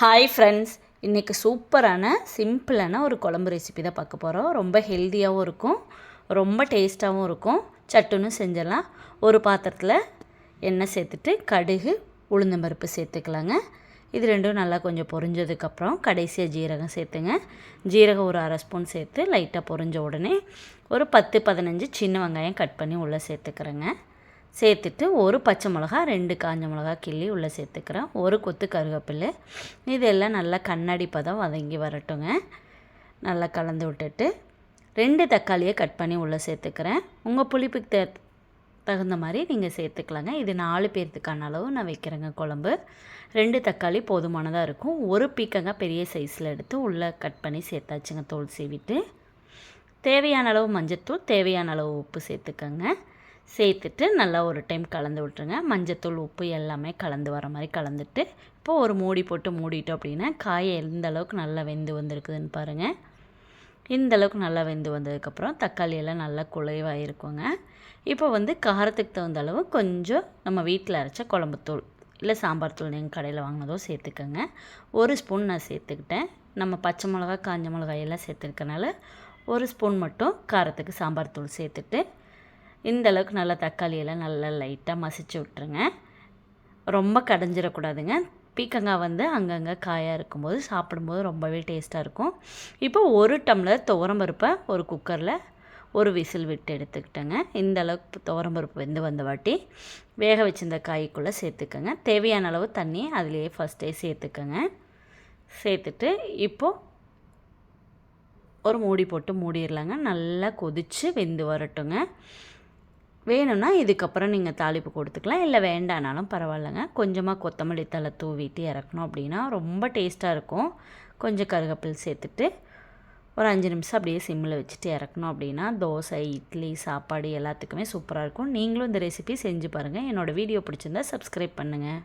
Hi friends இன்றைக்கி சூப்பரான சிம்பிளான ஒரு குழம்பு ரெசிபி தான் பார்க்க போகிறோம் ரொம்ப ஹெல்த்தியாகவும் இருக்கும். ரொம்ப டேஸ்ட்டாகவும் இருக்கும். சட்டுன்னு செஞ்சிடலாம். ஒரு பாத்திரத்தில் எண்ணெய் சேர்த்துட்டு கடுகு உளுந்தம்பருப்பு சேர்த்துக்கலாங்க. இது ரெண்டும் நல்லா கொஞ்சம் பொரிஞ்சதுக்கப்புறம் கடைசியாக ஜீரகம் சேர்த்துங்க. ஜீரகம் ஒரு அரை ஸ்பூன் சேர்த்து லைட்டாக பொரிஞ்ச உடனே ஒரு பத்து பதினஞ்சு சின்ன வெங்காயம் கட் பண்ணி உள்ளே சேர்த்துக்கிறேங்க. சேர்த்துட்டு ஒரு பச்சை மிளகா ரெண்டு காஞ்ச மிளகா கிள்ளி உள்ளே சேர்த்துக்கிறேன். ஒரு கொத்து கருவேப்பிலை. இதெல்லாம் நல்லா கண்ணாடி பதம் வதங்கி வரட்டுங்க. நல்லா கலந்து விட்டுட்டு ரெண்டு தக்காளியை கட் பண்ணி உள்ளே சேர்த்துக்கிறேன். உங்கள் புளிப்புக்கு தே தகுந்த மாதிரி நீங்கள் சேர்த்துக்கலாங்க. இது நாலு பேர்த்துக்கான அளவு. நான் வைக்கிறேங்க குழம்பு. ரெண்டு தக்காளி போதுமானதாக இருக்கும். ஒரு பீக்கங்க பெரிய சைஸில் எடுத்து உள்ளே கட் பண்ணி சேர்த்தாச்சுங்க தோல் சீவிட்டு. தேவையான அளவு மஞ்சத்தூள் தேவையான அளவு உப்பு சேர்த்துக்கங்க. சேர்த்துட்டு நல்லா ஒரு டைம் கலந்து விட்டுருங்க. மஞ்சத்தூள் உப்பு எல்லாமே கலந்து வர மாதிரி கலந்துட்டு இப்போது ஒரு மூடி போட்டு மூடிட்டோம் அப்படின்னா காயை எந்த அளவுக்கு நல்லா வெந்து வந்திருக்குதுன்னு பாருங்கள் இந்த அளவுக்கு நல்லா வெந்து வந்ததுக்கப்புறம் தக்காளி எல்லாம் நல்லா குழைவாக இருக்குங்க இப்போ வந்து காரத்துக்கு தகுந்த அளவு கொஞ்சம் நம்ம வீட்டில் அரைச்ச குழம்புத்தூள் இல்லை சாம்பார் தூள் நீங்கள் கடையில் வாங்கினதோ சேர்த்துக்கோங்க. ஒரு ஸ்பூன் நான் சேர்த்துக்கிட்டேன். நம்ம பச்சை மிளகா காஞ்ச மிளகாய் எல்லாம் சேர்த்துருக்கனால ஒரு ஸ்பூன் மட்டும் காரத்துக்கு சாம்பார் தூள் சேர்த்துட்டு இந்த அளவுக்கு நல்லா தக்காளியெல்லாம் நல்லா லைட்டாக மசிச்சு விட்ருங்க ரொம்ப கடைஞ்சிடக்கூடாதுங்க. பீக்கங்காய் வந்து அங்கங்கே காயாக இருக்கும்போது சாப்பிடும்போது ரொம்பவே டேஸ்ட்டாக இருக்கும். இப்போ ஒரு டம்ளர் துவரம்பருப்பை ஒரு குக்கரில் ஒரு விசில் விட்டு எடுத்துக்கிட்டேங்க. இந்த அளவுக்கு துவரம்பருப்பு வெந்து வந்த வாட்டி வேக வச்சிருந்த காய்க்குள்ளே சேர்த்துக்கோங்க. தேவையான அளவு தண்ணி அதுலேயே ஃபஸ்ட்டே சேர்த்துக்கோங்க. சேர்த்துட்டு இப்போது ஒரு மூடி போட்டு மூடிடலாங்க. நல்லா கொதித்து வெந்து வரட்டுங்க. வேணும்னா இதுக்கப்புறம் நீங்கள் தாளிப்பு கொடுத்துக்கலாம். இல்லை வேண்டானாலும் பரவாயில்லைங்க. கொஞ்சமாக கொத்தமல்லி தலை தூவிட்டு இறக்கணும் அப்படின்னா ரொம்ப டேஸ்ட்டாக இருக்கும். கொஞ்சம் கருகப்பில் சேர்த்துட்டு ஒரு அஞ்சு நிமிஷம் அப்படியே சிம்மில் வச்சுட்டு இறக்கணும் அப்படின்னா தோசை இட்லி சாப்பாடு எல்லாத்துக்குமே சூப்பராக இருக்கும். நீங்களும் இந்த ரெசிபி செஞ்சு பாருங்கள் என்னோடய வீடியோ பிடிச்சிருந்தா சப்ஸ்கிரைப் பண்ணுங்கள்